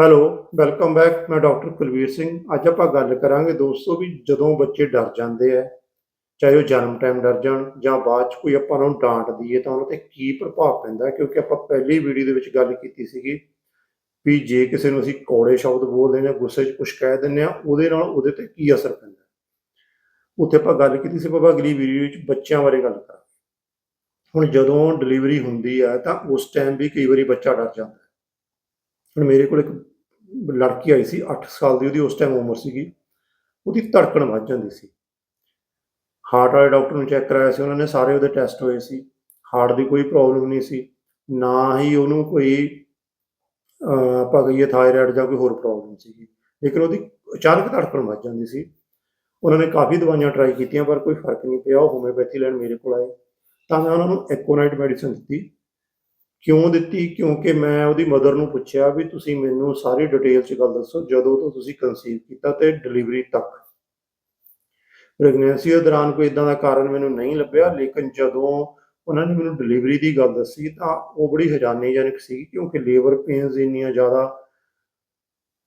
Hello welcome back ਮੈਂ doctor Kulveer Singh. ਅੱਜ ਆਪਾਂ ਗੱਲ ਕਰਾਂਗੇ ਦੋਸਤੋ ਵੀ ਜਦੋਂ ਬੱਚੇ ਡਰ ਜਾਂਦੇ ਆ, ਚਾਹੇ ਉਹ ਜਨਮ ਟਾਈਮ ਡਰ ਜਾਣ ਜਾਂ ਬਾਅਦ ਚ ਕੋਈ ਆਪਾਂ ਉਹਨਾਂ ਨੂੰ ਡਾਂਟ ਦਈਏ ਤਾਂ ਉਹਨਾਂ ਤੇ ਕੀ ਪ੍ਰਭਾਵ ਪੈਂਦਾ ਕਿਉਂਕਿ ਆਪਾਂ ਪਹਿਲੀ ਵੀਡੀਓ ਦੇ ਵਿੱਚ ਗੱਲ ਕੀਤੀ ਸੀਗੀ ਵੀ ਜੇ ਕਿਸੇ ਨੂੰ ਅਸੀਂ ਕੌੜੇ ਸ਼ਬਦ ਬੋਲਦੇ ਨੇ ਗੁੱਸੇ 'ਚ ਕੁਝ ਕਹਿ ਦਿੰਦੇ ਆ ਉਹਦੇ ਨਾਲ ਉਹਦੇ ਤੇ ਕੀ ਅਸਰ ਪੈਂਦਾ ਉੱਥੇ ਆਪਾਂ ਗੱਲ ਕੀਤੀ ਸੀ ਬਾਬਾ ਅਗਲੀ ਵੀਡੀਓ ਵਿੱਚ ਬੱਚਿਆਂ ਬਾਰੇ ਗੱਲ ਕਰਾਂਗੇ। ਹੁਣ ਜਦੋਂ ਡਿਲੀਵਰੀ ਹੁੰਦੀ ਆ ਤਾਂ ਉਸ ਟਾਈਮ ਵੀ ਕਈ ਵਾਰੀ ਬੱਚਾ ਡਰ ਜਾਂਦਾ ਹੁਣ ਮੇਰੇ ਕੋਲ ਇੱਕ ਲੜਕੀ ਆਈ ਸੀ 8 ਸਾਲ ਦੀ, ਉਹਦੀ ਉਸ ਟਾਈਮ ਉਮਰ ਸੀਗੀ। ਉਹਦੀ ਧੜਕਣ ਵੱਧ ਜਾਂਦੀ ਸੀ। ਹਾਰਟ ਵਾਲੇ ਡਾਕਟਰ ਨੂੰ ਚੈੱਕ ਕਰਾਇਆ ਸੀ, ਉਹਨਾਂ ਨੇ ਸਾਰੇ ਉਹਦੇ ਟੈਸਟ ਹੋਏ ਸੀ। ਹਾਰਟ ਦੀ ਕੋਈ ਪ੍ਰੋਬਲਮ ਨਹੀਂ ਸੀ, ਨਾ ਹੀ ਉਹਨੂੰ ਕੋਈ ਆਪਾਂ ਕਹੀਏ ਥਾਇਰਾਇਡ ਜਾਂ ਕੋਈ ਹੋਰ ਪ੍ਰੋਬਲਮ ਸੀਗੀ। ਲੇਕਿਨ ਉਹਦੀ ਅਚਾਨਕ ਧੜਕਣ ਵੱਧ ਜਾਂਦੀ ਸੀ। ਉਹਨਾਂ ਨੇ ਕਾਫੀ ਦਵਾਈਆਂ ਟਰਾਈ ਕੀਤੀਆਂ, ਪਰ ਕੋਈ ਫ਼ਰਕ ਨਹੀਂ ਪਿਆ। ਉਹ ਹੋਮਿਓਪੈਥੀ ਲੈਣ ਮੇਰੇ ਕੋਲ ਆਏ। ਤਾਂ ਮੈਂ ਉਹਨਾਂ ਨੂੰ ਐਕੋਨਾਈਟ ਮੈਡੀਸਨ ਦਿੱਤੀ। ਕਿਉਂ ਦਿੱਤੀ? ਕਿਉਂਕਿ ਮੈਂ ਉਹਦੀ ਮਦਰ ਨੂੰ ਪੁੱਛਿਆ ਵੀ ਤੁਸੀਂ ਮੈਨੂੰ ਸਾਰੀ ਡਿਟੇਲ 'ਚ ਗੱਲ ਦੱਸੋ, ਜਦੋਂ ਤੋਂ ਤੁਸੀਂ ਕਨਸੀਵ ਕੀਤਾ ਤੇ ਡਿਲੀਵਰੀ ਤੱਕ। ਪ੍ਰੈਗਨੈਂਸੀ ਦੇ ਦੌਰਾਨ ਕੋਈ ਇਦਾਂ ਦਾ ਕਾਰਨ ਮੈਨੂੰ ਨਹੀਂ ਲੱਭਿਆ, ਲੇਕਿਨ ਜਦੋਂ ਉਹਨਾਂ ਨੇ ਮੈਨੂੰ ਡਿਲੀਵਰੀ ਦੀ ਗੱਲ ਦੱਸੀ ਤਾਂ ਉਹ ਬੜੀ ਹੈਰਾਨੀਜਨਕ ਸੀ ਕਿਉਂਕਿ ਲੇਬਰ ਪੇਨਸ ਇੰਨੀਆਂ ਜ਼ਿਆਦਾ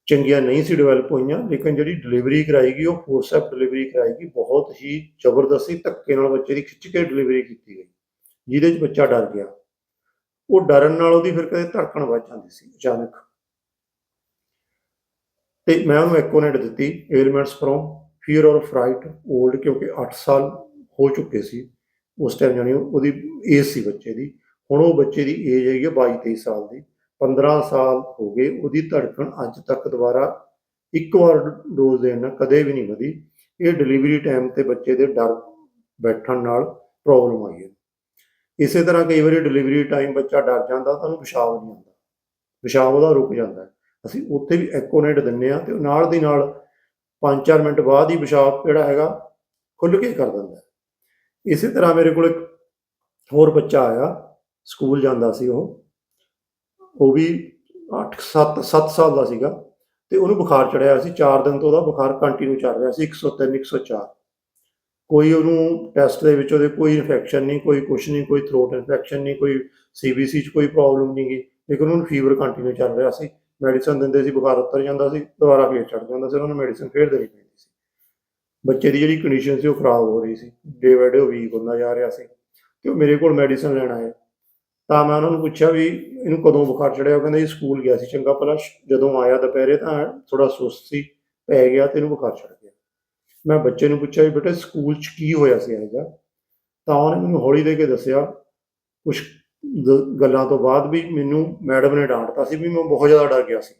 ਚੰਗੀਆਂ ਨਹੀਂ ਸੀ ਡਿਵੈਲਪ ਹੋਈਆਂ, ਲੇਕਿਨ ਜਿਹੜੀ ਡਿਲੀਵਰੀ ਕਰਾਈ ਗਈ, ਉਹ ਫੋਰਸੈਪ ਡਿਲੀਵਰੀ ਕਰਾਈ ਗਈ, ਬਹੁਤ ਹੀ ਜ਼ਬਰਦਸਤੀ ਧੱਕੇ ਨਾਲ ਬੱਚੇ ਦੀ ਖਿੱਚ ਕੇ ਡਿਲੀਵਰੀ ਕੀਤੀ ਗਈ, ਜਿਹਦੇ 'ਚ ਬੱਚਾ ਡਰ ਗਿਆ। ਉਹ ਡਰਨ ਨਾਲ ਉਹਦੀ ਫਿਰ ਕਦੇ ਧੜਕਣ ਵੱਜ ਜਾਂਦੀ ਸੀ, ਅਚਾਨਕ। ਤੇ ਮੈਂ ਉਹਨੂੰ ਐਕੋਨੈਟ ਦਿੱਤੀ ਏਲਮੈਂਟਸ ਫਰੋਮ ਫੀਅਰ ਔਰ ਫਰਾਈਟ 올ਡ ਕਿਉਂਕਿ 8 ਸਾਲ ਹੋ ਚੁੱਕੇ ਸੀ, ਉਸ ਟਾਈਮ ਜਾਨੀ ਉਹਦੀ ਏਜ ਸੀ ਬੱਚੇ ਦੀ। ਹੁਣ ਉਹ ਬੱਚੇ ਦੀ ਏਜ ਹੈਗੀ 22 23 ਸਾਲ ਦੀ। 15 ਸਾਲ ਹੋ ਗਏ, ਉਹਦੀ ਧੜਕਣ ਅੱਜ ਤੱਕ ਦੁਬਾਰਾ ਇੱਕ ਵਾਰ ਡੋਜ਼ ਦੇਣ ਨਾਲ ਕਦੇ ਵੀ ਨਹੀਂ ਵਧੀ। ਇਹ ਡਿਲੀਵਰੀ ਟਾਈਮ ਤੇ ਬੱਚੇ ਦੇ ਡਰ ਬੈਠਣ ਨਾਲ ਪ੍ਰੋਬਲਮ ਆਈ ਹੈ। ਇਸੇ ਤਰ੍ਹਾਂ ਕਈ ਵਾਰੀ ਡਿਲੀਵਰੀ ਟਾਈਮ ਬੱਚਾ ਡਰ ਜਾਂਦਾ ਤਾਂ ਉਹਨੂੰ ਪਿਸ਼ਾਬ ਨਹੀਂ ਆਉਂਦਾ। ਪਿਸ਼ਾਬ ਉਹਦਾ ਰੁਕ ਜਾਂਦਾ ਅਸੀਂ ਉੱਥੇ ਵੀ ਐਕੋਨੇਟ ਦਿੰਨੇ ਆ ਤੇ ਨਾਲ ਦੀ ਨਾਲ 5-4 ਮਿੰਟ ਬਾਅਦ ਹੀ ਪਿਸ਼ਾਬ ਜਿਹੜਾ ਹੈਗਾ ਖੁੱਲ ਕੇ ਕਰ ਦਿੰਦਾ ਇਸੇ ਤਰ੍ਹਾਂ ਮੇਰੇ ਕੋਲ ਇੱਕ ਹੋਰ ਬੱਚਾ ਆਇਆ, ਸਕੂਲ ਜਾਂਦਾ ਸੀ ਉਹ। ਉਹ ਵੀ 8 7 7 ਸਾਲ ਦਾ ਸੀਗਾ ਤੇ ਉਹਨੂੰ ਬੁਖਾਰ ਚੜਿਆ ਸੀ। 4 ਦਿਨ ਤੋਂ ਉਹਦਾ ਬੁਖਾਰ ਕੰਟੀਨਿਊ ਚੱਲ ਰਿਹਾ ਸੀ 103 104 ਕੋਈ ਉਹਨੂੰ ਟੈਸਟ ਦੇ ਵਿੱਚ ਉਹਦੇ ਕੋਈ ਇਨਫੈਕਸ਼ਨ ਨਹੀਂ, ਕੋਈ ਕੁਛ ਨਹੀਂ, ਕੋਈ ਥਰੋਟ ਇਨਫੈਕਸ਼ਨ ਨਹੀਂ, ਕੋਈ ਸੀਬੀਸੀ 'ਚ ਕੋਈ ਪ੍ਰੋਬਲਮ ਨਹੀਂ ਗਈ ਲੇਕਿਨ ਉਹਨੂੰ ਫੀਵਰ ਕੰਟੀਨਿਊ ਚੱਲ ਰਿਹਾ ਸੀ। ਮੈਡੀਸਨ ਦਿੰਦੇ ਸੀ, ਬੁਖਾਰ ਉਤਰ ਜਾਂਦਾ ਸੀ, ਦੁਬਾਰਾ ਫੇਰ ਚੜ ਜਾਂਦਾ ਸੀ, ਉਹਨਾਂ ਨੂੰ ਮੈਡੀਸਨ ਫੇਰ ਦੇਣੀ ਪੈਂਦੀ ਸੀ। ਬੱਚੇ ਦੀ ਜਿਹੜੀ ਕੰਡੀਸ਼ਨ ਸੀ ਉਹ ਖਰਾਬ ਹੋ ਰਹੀ ਸੀ। ਡੇ ਬਾਏ ਡੇ ਉਹ ਵੀਕ ਹੁੰਦਾ ਜਾ ਰਿਹਾ ਸੀ। ਤੇ ਉਹ ਮੇਰੇ ਕੋਲ ਮੈਡੀਸਨ ਲੈਣ ਆਏ। ਤਾਂ ਮੈਂ ਉਹਨਾਂ ਨੂੰ ਪੁੱਛਿਆ ਵੀ ਇਹਨੂੰ ਕਦੋਂ ਬੁਖਾਰ ਚੜਿਆ? ਉਹ ਕਹਿੰਦੇ ਜੀ ਸਕੂਲ ਗਿਆ ਸੀ ਚੰਗਾ ਭਲਾ। ਜਦੋਂ ਆਇਆ ਦੁਪਹਿਰੇ ਤਾਂ ਥੋੜਾ ਸੁਸਤ ਸੀ, ਪੈ ਗਿਆ ਤੇ ਇਹਨੂੰ ਬੁਖਾਰ ਚੜ ਮੈਂ ਬੱਚੇ ਨੂੰ ਪੁੱਛਿਆ ਵੀ ਬੇਟਾ ਸਕੂਲ 'ਚ ਕੀ ਹੋਇਆ ਸੀ ਇਹ ਜਿਹਾ ਤਾਂ ਉਹਨੇ ਮੈਨੂੰ ਹੌਲੀ ਦੇ ਕੇ ਦੱਸਿਆ ਕੁਝ ਗੱਲਾਂ ਤੋਂ ਬਾਅਦ ਵੀ ਮੈਨੂੰ ਮੈਡਮ ਨੇ ਡਾਂਟਤਾ ਸੀ ਵੀ ਮੈਂ ਬਹੁਤ ਜ਼ਿਆਦਾ ਡਰ ਗਿਆ ਸੀ।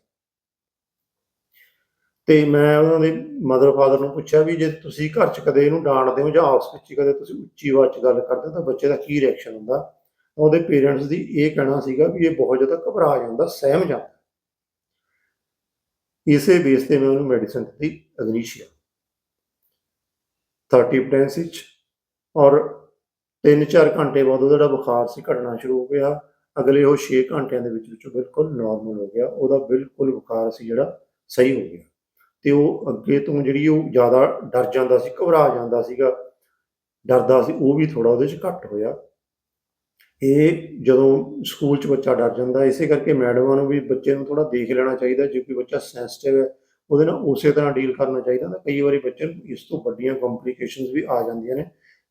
ਤੇ ਮੈਂ ਉਹਨਾਂ ਦੇ ਮਦਰ ਫਾਦਰ ਨੂੰ ਪੁੱਛਿਆ ਵੀ ਜੇ ਤੁਸੀਂ ਘਰ 'ਚ ਕਦੇ ਇਹਨੂੰ ਡਾਂਟਦੇ ਹੋ ਜਾਂ ਆਪਸ ਵਿੱਚ ਕਦੇ ਤੁਸੀਂ ਉੱਚੀ ਆਵਾਜ਼ 'ਚ ਗੱਲ ਕਰਦੇ ਹੋ ਤਾਂ ਬੱਚੇ ਦਾ ਕੀ ਰਿਐਕਸ਼ਨ ਹੁੰਦਾ? ਉਹਦੇ ਪੇਰੈਂਟਸ ਦੀ ਇਹ ਕਹਿਣਾ ਸੀਗਾ ਵੀ ਇਹ ਬਹੁਤ ਜ਼ਿਆਦਾ ਘਬਰਾ ਜਾਂਦਾ, ਸਹਿਮ ਜਾਂਦਾ। ਇਸੇ ਬੇਸ ਤੇ ਮੈਂ ਉਹਨੂੰ ਮੈਡੀਸਨ ਦਿੱਤੀ, ਅਗਨੀਸ਼ੀਆ। 30 ਪਟੈਂਸ ਵਿੱਚ ਔਰ 3-4 ਘੰਟੇ ਬਾਅਦ ਉਹਦਾ ਜਿਹੜਾ ਬੁਖਾਰ ਸੀ ਘਟਣਾ ਸ਼ੁਰੂ ਹੋ ਗਿਆ। ਅਗਲੇ ਉਹ 6 ਘੰਟਿਆਂ ਦੇ ਵਿੱਚ ਵਿੱਚ ਬਿਲਕੁਲ ਨਾਰਮਲ ਹੋ ਗਿਆ। ਉਹਦਾ ਬਿਲਕੁਲ ਬੁਖਾਰ ਸੀ ਜਿਹੜਾ ਸਹੀ ਹੋ ਗਿਆ। ਤੇ ਉਹ ਅੱਗੇ ਤੋਂ ਜਿਹੜੀ ਉਹ ਜ਼ਿਆਦਾ ਡਰ ਜਾਂਦਾ ਸੀ, ਘਬਰਾ ਜਾਂਦਾ ਸੀਗਾ, ਡਰਦਾ ਸੀ, ਉਹ ਵੀ ਥੋੜਾ ਉਹਦੇ 'ਚ ਘੱਟ ਹੋਇਆ। ਇਹ ਜਦੋਂ ਸਕੂਲ 'ਚ ਬੱਚਾ ਡਰ ਜਾਂਦਾ, ਇਸੇ ਕਰਕੇ ਮੈਡਮਾਂ ਨੂੰ ਵੀ ਬੱਚੇ ਨੂੰ ਥੋੜਾ ਦੇਖ ਲੈਣਾ ਚਾਹੀਦਾ, ਜੇ ਕੋਈ ਬੱਚਾ ਸੈਂਸਿਟਿਵ ਹੈ ਉਹਦੇ ਨਾਲ ਉਸੇ ਤਰ੍ਹਾਂ ਡੀਲ ਕਰਨਾ ਚਾਹੀਦਾ ਤਾਂ ਕਈ ਵਾਰੀ ਬੱਚੇ ਨੂੰ ਇਸ ਤੋਂ ਵੱਡੀਆਂ ਕੰਪਲਿਕੇਸ਼ਨਸ ਵੀ ਆ ਜਾਂਦੀਆਂ ਨੇ,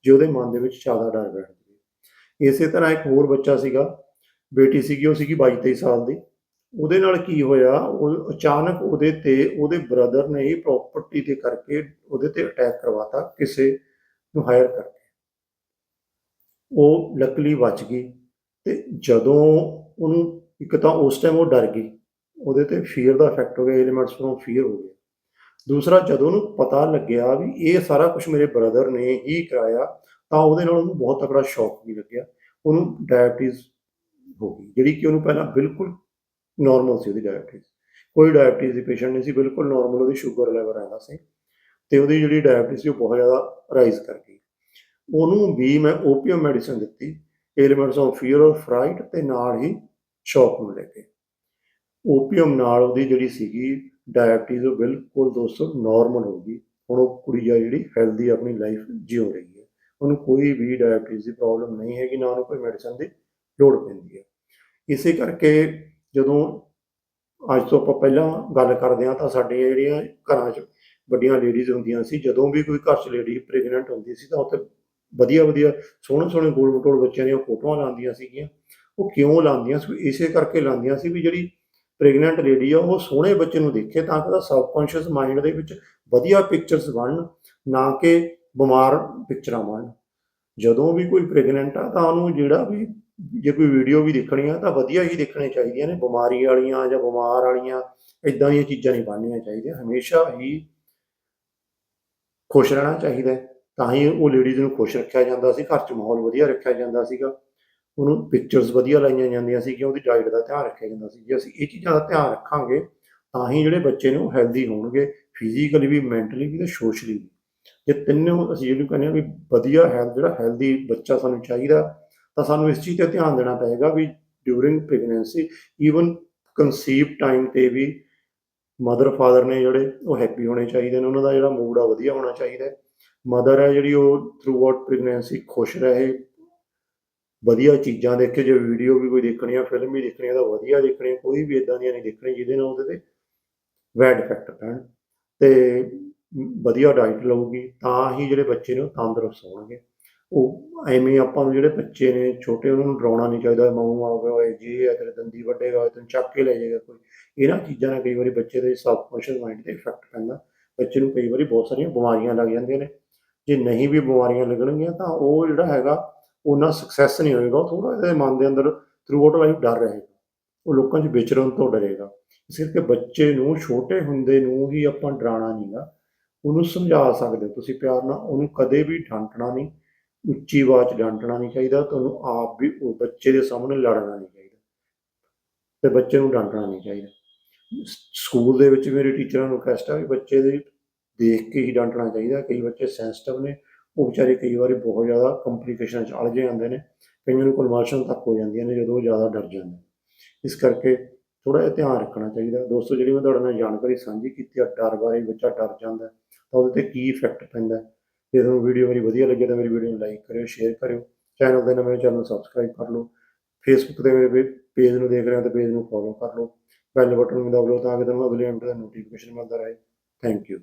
ਜੇ ਉਹਦੇ ਮਨ ਦੇ ਵਿੱਚ ਜ਼ਿਆਦਾ ਡਰ ਬੈਠਦੀ ਹੈ। ਇਸੇ ਤਰ੍ਹਾਂ ਇੱਕ ਹੋਰ ਬੱਚਾ ਸੀਗਾ, ਬੇਟੀ ਸੀਗੀ, ਉਹ ਸੀਗੀ 22 23 ਸਾਲ ਦੀ। ਉਹਦੇ ਨਾਲ ਕੀ ਹੋਇਆ, ਉਹ ਅਚਾਨਕ ਉਹਦੇ ਤੇ, ਉਹਦੇ ਬ੍ਰਦਰ ਨੇ ਹੀ ਪ੍ਰਾਪਰਟੀ ਦੇ ਕਰਕੇ ਉਹਦੇ ਤੇ ਅਟੈਕ ਕਰਵਾਤਾ ਕਿਸੇ ਨੂੰ ਹਾਇਰ ਕਰਕੇ। ਉਹ ਲੱਕਲੀ ਬਚ ਗਈ ਤੇ ਜਦੋਂ ਉਹਨੂੰ ਇੱਕ ਤਾਂ ਉਸ ਟਾਈਮ ਉਹ ਡਰ ਗਈ। ਉਹਦੇ ਤੇ ਫੀਅਰ ਦਾ ਇਫੈਕਟ ਹੋ ਗਿਆ ਐਲੀਮੈਂਟਸ ਫਰੋਮ ਫੀਅਰ ਹੋ ਗਿਆ। ਦੂਸਰਾ, ਜਦੋਂ ਉਹਨੂੰ ਪਤਾ ਲੱਗਿਆ ਵੀ ਇਹ ਸਾਰਾ ਕੁਝ ਮੇਰੇ ਬ੍ਰਦਰ ਨੇ ਹੀ ਕਰਾਇਆ, ਤਾਂ ਉਹਦੇ ਨਾਲ ਉਹਨੂੰ ਬਹੁਤ ਤਕੜਾ ਸ਼ੌਕ ਵੀ ਲੱਗਿਆ। ਉਹਨੂੰ ਡਾਇਬਟੀਜ਼ ਹੋ ਗਈ, ਜਿਹੜੀ ਕਿ ਉਹਨੂੰ ਪਹਿਲਾਂ ਬਿਲਕੁਲ ਨਾਰਮਲ ਸੀ ਉਹਦੀ ਡਾਇਬਟੀਜ਼ ਕੋਈ ਡਾਇਬਟੀਜ਼ ਦੀ ਪੇਸ਼ੈਂਟ ਨਹੀਂ ਸੀ, ਬਿਲਕੁਲ ਨਾਰਮਲ ਉਹਦੀ ਸ਼ੂਗਰ ਲੈਵਲ ਰਹਿੰਦਾ ਸੀ। ਤੇ ਉਹਦੀ ਜਿਹੜੀ ਡਾਇਬਟੀਜ਼ ਸੀ ਉਹ ਬਹੁਤ ਜ਼ਿਆਦਾ ਰਾਈਜ਼ ਕਰ ਗਈ। ਉਹਨੂੰ ਵੀ ਮੈਂ ਓਪੀਅਮ ਮੈਡੀਸਨ ਦਿੱਤੀ ਐਲੀਮੈਂਟਸ ਆਫ ਫੀਅਰ ਔਰ ਫਰਾਈਟ ਤੇ ਨਾਲ ਹੀ ਸ਼ੌਕ ਨੂੰ ਲੈ ਕੇ। ਓਪੀਅਮ ਨਾਲ ਉਹਦੀ ਜਿਹੜੀ ਸੀਗੀ ਡਾਇਬਟੀਜ਼ ਉਹ ਬਿਲਕੁਲ ਦੋਸਤੋ ਨਾਰਮਲ ਹੋ ਗਈ। ਹੁਣ ਉਹ ਕੁੜੀ ਆ ਜਿਹੜੀ ਹੈਲਦੀ ਆਪਣੀ ਲਾਈਫ ਜਿਉ ਰਹੀ ਹੈ ਉਹਨੂੰ ਕੋਈ ਵੀ ਡਾਇਬਟੀਜ਼ ਦੀ ਪ੍ਰੋਬਲਮ ਨਹੀਂ ਹੈਗੀ, ਨਾ ਉਹਨੂੰ ਕੋਈ ਮੈਡੀਸਨ ਦੀ ਲੋੜ ਪੈਂਦੀ ਹੈ ਇਸੇ ਕਰਕੇ ਜਦੋਂ ਅੱਜ ਤੋਂ ਆਪਾਂ ਪਹਿਲਾਂ ਗੱਲ ਕਰਦੇ ਹਾਂ ਤਾਂ ਸਾਡੀਆਂ ਜਿਹੜੀਆਂ ਘਰਾਂ 'ਚ ਵੱਡੀਆਂ ਲੇਡੀਜ਼ ਹੁੰਦੀਆਂ ਸੀ, ਜਦੋਂ ਵੀ ਕੋਈ ਘਰ 'ਚ ਲੇਡੀ ਪ੍ਰੈਗਨੈਂਟ ਹੁੰਦੀ ਸੀ ਤਾਂ ਉੱਥੇ ਵਧੀਆ ਵਧੀਆ ਸੋਹਣੇ ਸੋਹਣੇ ਗੋਲ ਮਟੋਲ ਬੱਚਿਆਂ ਦੀਆਂ ਫੋਟੋਆਂ ਲਾਉਂਦੀਆਂ ਸੀਗੀਆਂ। ਉਹ ਕਿਉਂ ਲਾਉਂਦੀਆਂ ਸੀ? ਇਸੇ ਕਰਕੇ ਲਾਉਂਦੀਆਂ ਸੀ ਵੀ ਜਿਹੜੀ ਪ੍ਰੈਗਨੈਂਟ ਲੇਡੀ ਆ, ਉਹ ਸੋਹਣੇ ਬੱਚੇ ਨੂੰ ਦੇਖੇ ਤਾਂ ਕਿ ਉਹਦਾ ਸਬਕੌਂਸ਼ੀਅਸ ਮਾਈਂਡ ਦੇ ਵਿੱਚ ਵਧੀਆ ਪਿਕਚਰਸ ਬਣਨ, ਨਾ ਕਿ ਬਿਮਾਰ ਪਿਕਚਰਾਂ ਬਣਨ। ਜਦੋਂ ਵੀ ਕੋਈ ਪ੍ਰੈਗਨੈਂਟ ਆ ਤਾਂ ਉਹਨੂੰ ਜਿਹੜਾ ਵੀ, ਜੇ ਕੋਈ ਵੀਡੀਓ ਵੀ ਦੇਖਣੀ ਆ ਤਾਂ ਵਧੀਆ ਹੀ ਦੇਖਣੀਆਂ ਚਾਹੀਦੀਆਂ ਨੇ, ਬਿਮਾਰੀ ਵਾਲੀਆਂ ਜਾਂ ਬਿਮਾਰ ਵਾਲੀਆਂ ਇਦਾਂ ਦੀਆਂ ਚੀਜ਼ਾਂ ਨਹੀਂ ਬਣਨੀਆਂ ਚਾਹੀਦੀਆਂ, ਹਮੇਸ਼ਾ ਹੀ ਖੁਸ਼ ਰਹਿਣਾ ਚਾਹੀਦਾ ਤਾਂ ਹੀ ਉਹ ਲੇਡੀਜ਼ ਨੂੰ ਖੁਸ਼ ਰੱਖਿਆ ਜਾਂਦਾ ਸੀ, ਘਰ 'ਚ ਮਾਹੌਲ ਵਧੀਆ ਰੱਖਿਆ ਜਾਂਦਾ ਸੀਗਾ। ਉਹਨੂੰ ਪਿਕਚਰਸ ਵਧੀਆ ਲਾਈਆਂ ਜਾਂਦੀਆਂ ਸੀ ਕਿ ਉਹਦੀ ਡਾਈਟ ਦਾ ਧਿਆਨ ਰੱਖਿਆ ਜਾਂਦਾ ਸੀ। ਜੇ ਅਸੀਂ ਇਹ ਚੀਜ਼ਾਂ ਦਾ ਧਿਆਨ ਰੱਖਾਂਗੇ, ਤਾਂ ਹੀ ਜਿਹੜੇ ਬੱਚੇ ਨੇ ਉਹ ਹੈਲਦੀ ਹੋਣਗੇ ਫਿਜ਼ੀਕਲੀ ਵੀ ਮੈਂਟਲੀ ਵੀ ਤੇ ਸੋਸ਼ਲੀ ਵੀ। ਜੇ ਤਿੰਨੋਂ ਅਸੀਂ ਇਹਨੂੰ ਕਹਿੰਦੇ ਆ ਵੀ ਵਧੀਆ ਹੈਲਥ ਜਿਹੜਾ ਹੈਲਦੀ ਬੱਚਾ ਸਾਨੂੰ ਚਾਹੀਦਾ, ਤਾਂ ਸਾਨੂੰ ਇਸ ਚੀਜ਼ ਤੇ ਧਿਆਨ ਦੇਣਾ ਪਏਗਾ ਵੀ during pregnancy even conceive time ਤੇ ਵੀ ਮਦਰ ਫਾਦਰ ਨੇ ਜਿਹੜੇ ਉਹ ਹੈਪੀ ਹੋਣੇ ਚਾਹੀਦੇ ਨੇ, ਉਹਨਾਂ ਦਾ ਜਿਹੜਾ ਮੂਡ ਆ, ਵਧੀਆ ਹੋਣਾ ਚਾਹੀਦਾ ਮਦਰ ਹੈ ਜਿਹੜੀ ਉਹ ਥਰੂ ਆਊਟ ਪ੍ਰੈਗਨੈਂਸੀ ਖੁਸ਼ ਰਹੇ ਵਧੀਆ ਚੀਜ਼ਾਂ ਦੇਖੇ ਜੇ ਵੀਡੀਓ ਵੀ ਕੋਈ ਦੇਖਣੀ ਆ ਫਿਲਮ ਵੀ ਦੇਖਣੀ ਆ ਤਾਂ ਵਧੀਆ ਦੇਖਣੀ ਕੋਈ ਵੀ ਇਦਾਂ ਦੀਆਂ ਨਹੀਂ ਦੇਖਣੀ ਜਿਹਦੇ ਨਾਲ ਉਹਦੇ ਤੇ ਬੈਡ ਇਫੈਕਟ ਪੈਣ। ਤੇ ਵਧੀਆ ਡਾਈਟ ਲਊਗੀ, ਤਾਂ ਹੀ ਜਿਹੜੇ ਬੱਚੇ ਨੇ ਉਹ ਤੰਦਰੁਸਤ ਹੋਣਗੇ। ਉਹ ਐਵੇਂ ਆਪਾਂ ਨੂੰ ਜਿਹੜੇ ਬੱਚੇ ਨੇ, ਛੋਟੇ ਉਹਨਾਂ ਨੂੰ ਡਰਾਉਣਾ ਨਹੀਂ ਚਾਹੀਦਾ ਮਾਊ ਆ ਗਿਆ ਓਏ ਜੀ ਹੈ ਤੇਰੇ ਦੰਦੀ ਵੱਡੇਗਾ ਓਏ ਤੈਨੂੰ ਚੱਕ ਕੇ ਲੈ ਜਾਏਗਾ ਕੋਈ। ਇਹਨਾਂ ਚੀਜ਼ਾਂ ਨਾਲ ਕਈ ਵਾਰੀ ਬੱਚੇ ਦੇ ਸਬਕੌਂਸ਼ੀਅਸ ਮਾਈਂਡ ਤੇ ਇਫੈਕਟ ਪੈਂਦਾ। ਬੱਚੇ ਨੂੰ ਕਈ ਵਾਰੀ ਬਹੁਤ ਸਾਰੀਆਂ ਬਿਮਾਰੀਆਂ ਲੱਗ ਜਾਂਦੀਆਂ ਨੇ। ਜੇ ਨਹੀਂ ਵੀ ਬਿਮਾਰੀਆਂ ਲੱਗਣਗੀਆਂ ਤਾਂ ਉਹ ਜਿਹੜਾ ਹੈਗਾ ਉਹਨਾਂ ਸਕਸੈਸ ਨਹੀਂ ਹੋਏਗਾ, ਉਹ ਥੋੜਾ ਇਹਦੇ ਮਨ ਦੇ ਅੰਦਰ ਥਰੂ ਲਾਈਫ ਡਰ ਰਹੇਗਾ। ਉਹ ਲੋਕਾਂ 'ਚ ਵਿਚਰਨ ਤੋਂ ਡਰੇਗਾ। ਇਸ ਕਰਕੇ ਬੱਚੇ ਨੂੰ, ਛੋਟੇ ਹੁੰਦੇ ਨੂੰ ਹੀ ਆਪਾਂ ਡਰਾਉਣਾ ਨਹੀਂਗਾ ਉਹਨੂੰ ਸਮਝਾ ਸਕਦੇ ਤੁਸੀਂ ਪਿਆਰ ਨਾਲ। ਉਹਨੂੰ ਕਦੇ ਵੀ ਡਾਂਟਣਾ ਨਹੀਂ। ਉੱਚੀ ਆਵਾਜ਼ 'ਚ ਡਾਂਟਣਾ ਨਹੀਂ ਚਾਹੀਦਾ। ਤੁਹਾਨੂੰ ਆਪ ਵੀ ਉਹ ਬੱਚੇ ਦੇ ਸਾਹਮਣੇ ਲੜਨਾ ਨਹੀਂ ਚਾਹੀਦਾ। ਤੇ ਬੱਚੇ ਨੂੰ ਡਾਂਟਣਾ ਨਹੀਂ ਚਾਹੀਦਾ। ਸਕੂਲ ਦੇ ਵਿੱਚ ਮੇਰੇ ਟੀਚਰਾਂ ਨੂੰ ਰਿਕਵੈਸਟ ਆ ਵੀ ਬੱਚੇ ਦੇ ਦੇਖ ਕੇ ਹੀ ਡਾਂਟਣਾ ਚਾਹੀਦਾ। ਕਈ ਬੱਚੇ ਸੈਂਸਿਟਿਵ ਨੇ। ਉਹ ਵਿਚਾਰੇ ਕਈ ਵਾਰੀ ਬਹੁਤ ਜ਼ਿਆਦਾ ਕੰਪਲਿਕੇਸ਼ਨ ਚ ਅਲਝ ਜਾਂਦੇ ਨੇ, ਕਈਆਂ ਨੂੰ ਕਨਵਰਸ਼ਨ ਤੱਕ ਹੋ ਜਾਂਦੀਆਂ ਨੇ ਜਦੋਂ ਉਹ ਜ਼ਿਆਦਾ ਡਰ ਜਾਂਦੇ ਇਸ ਕਰਕੇ ਥੋੜਾ ਜਿਹਾ ਧਿਆਨ ਰੱਖਣਾ ਚਾਹੀਦਾ। ਦੋਸਤੋ, ਜਿਹੜੀ ਮੈਂ ਤੁਹਾਡੇ ਨਾਲ ਜਾਣਕਾਰੀ ਸਾਂਝੀ ਕੀਤੀ ਆ, ਡਰ ਬਾਰੇ ਬੱਚਾ ਡਰ ਜਾਂਦਾ, ਤਾਂ ਉਹਦੇ ਤੇ ਕੀ ਇਫੈਕਟ ਪੈਂਦਾ ਜੇ ਤੁਹਾਨੂੰ ਵੀਡੀਓ ਮੇਰੀ ਵਧੀਆ ਲੱਗੇ ਤਾਂ ਮੇਰੀ ਵੀਡੀਓ ਨੂੰ ਲਾਈਕ ਕਰਿਓ ਸ਼ੇਅਰ ਕਰਿਓ। ਚੈਨਲ ਦੇ ਨਵੇਂ ਚੈਨਲ ਨੂੰ ਸਬਸਕ੍ਰਾਈਬ ਕਰ ਲਓ। ਫੇਸਬੁੱਕ ਤੇ ਮੇਰੇ ਪੇਜ ਨੂੰ ਦੇਖ ਰਹੇ ਹੋ ਤਾਂ ਪੇਜ ਨੂੰ ਫੋਲੋ ਕਰ ਲਓ। ਬੈਲ ਬਟਨ ਨੂੰ ਦਬਾ ਲਓ ਤਾਂ ਕਿ ਤੁਹਾਨੂੰ ਅਗਲੇ ਅਪਡੇਟ ਦਾ ਨੋਟੀਫਿਕੇਸ਼ਨ ਮਿਲਦਾ ਰਹੇ। Thank you